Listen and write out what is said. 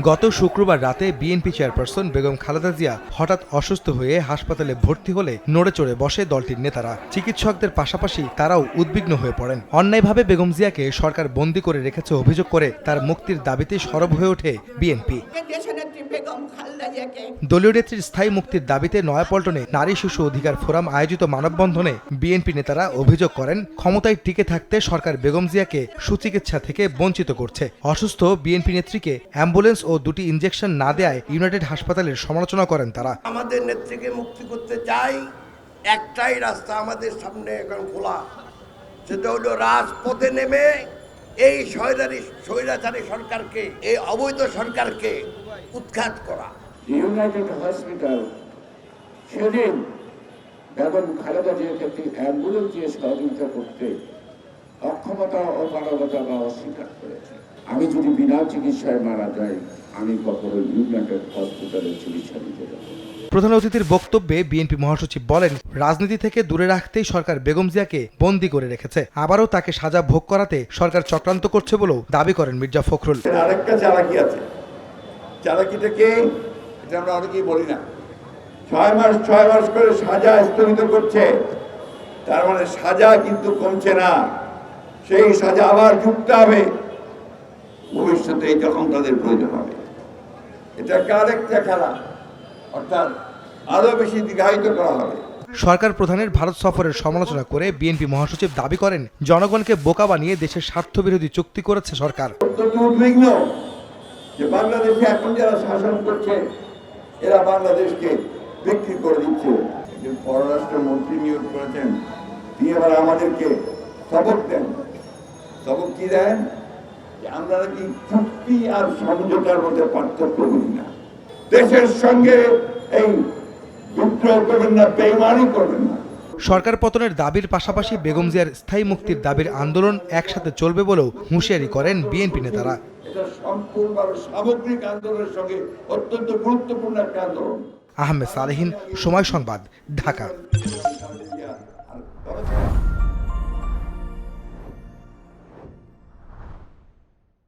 গত শুক্রবার রাতে বিএনপি চেয়ারপারসন বেগম খালেদা জিয়া হঠাৎ অসুস্থ হয়ে হাসপাতালে ভর্তি হলে নড়ে চড়ে বসে দলটির নেতারা। চিকিৎসকদের পাশাপাশি তারাও উদ্বিগ্ন হয়ে পড়েন। অন্যায়ভাবে বেগম জিয়াকে সরকার বন্দী করে রেখেছে অভিযোগ করে তার মুক্তির দাবিতে সরব হয়ে ওঠে বিএনপি। দলীয় নেত্রীর স্থায়ী মুক্তির দাবিতে নয়াপল্টনে নারী শিশু অধিকার ফোরাম আয়োজিত মানববন্ধনে বিএনপি নেতারা অভিযোগ করেন ক্ষমতায় টিকে থাকতে সরকার বেগম জিয়াকে সুচিকিৎসা থেকে বঞ্চিত করছে। অসুস্থ বিএনপি নেত্রীকে অ্যাম্বুলেন্স ও দুটি ইঞ্জেকশন না দেয় ইউনাইটেড হাসপাতালের সমালোচনা করেন তারা। আমাদের নেত্রীকে মুক্তি করতে চাই একটাই রাস্তা আমাদের সামনে এখন খোলা। সেটা হলো রাজপথে নেমে এই স্বৈরারি স্বৈরাচারী সরকারকে, এই অবৈধ সরকারকে উৎখাত করা ইউনাইটেড হসপিটাল সেদিন বেগম খালেদা জিয়াকে একটি অ্যাম্বুলেন্স দিয়ে সহযোগিতা করতে অক্ষমতা ও মানবতা বা অস্বীকার করেছে আমি যদি বিনা চিকিৎসায় মারা যাই, আমি কখনো ইউনাইটেড হসপিটালে চিকিৎসা দিতে যাব। প্রধান অতিথির বক্তব্যে বিএনপি মহাসচিব বলেন, রাজনীতি থেকে দূরে রাখতেই সরকার বেগম জিয়াকে বন্দী করে রেখেছে। আবারও তাকে সাজা ভোগ করাতে সরকার চক্রান্ত করছে বলেও দাবি করেন মির্জা ফখরুল। আরেকটা চালাকি আছে। চালাকিটা কি? এটা আমরা অনেকেই বলি না। ছয় মাস ছয় মাস করে সাজা স্থগিত করছে। তার মানে সাজা কিন্তু কমছে না। সেই সাজা আবার যুক্ত হবে। ভবিষ্যতে যখন তাদের প্রয়োজন হবে। এটা আরেকটা খেলা? অর্থাৎ আরও বেশি দীর্ঘায়িত করা হবে। সরকার প্রধানের ভারত সফরের সমালোচনা করে বিএনপি মহাসচিব দাবি করেন জনগণকে বোকা বানিয়ে দেশের স্বার্থবিরোধী চুক্তি করেছে সরকার। উদ্বিগ্ন যে বাংলাদেশে এখন যারা শাসন করছে এরা বাংলাদেশকে বিক্রি করে দিচ্ছে। যে পররাষ্ট্র মন্ত্রী নিয়োগ করেছেন তিনি আবার আমাদেরকে সবক দেন। সবক কি দেন? যে আমরা নাকি চুক্তি আর সমঝোতার মধ্যে পার্থক্য করি না। দেশের সঙ্গে এই করবেন না বেইমানি করবেন না। সরকার পতনের দাবির পাশাপাশি বেগম জিয়ার স্থায়ী মুক্তির দাবির আন্দোলন একসাথে চলবে বলেও হুঁশিয়ারি করেন বিএনপি নেতারা। এটা সম্পূর্ণ সামগ্রিক আন্দোলনের সঙ্গে অত্যন্ত গুরুত্বপূর্ণ একটা আন্দোলন। আহমেদ সালেহিন সময় সংবাদ ঢাকা।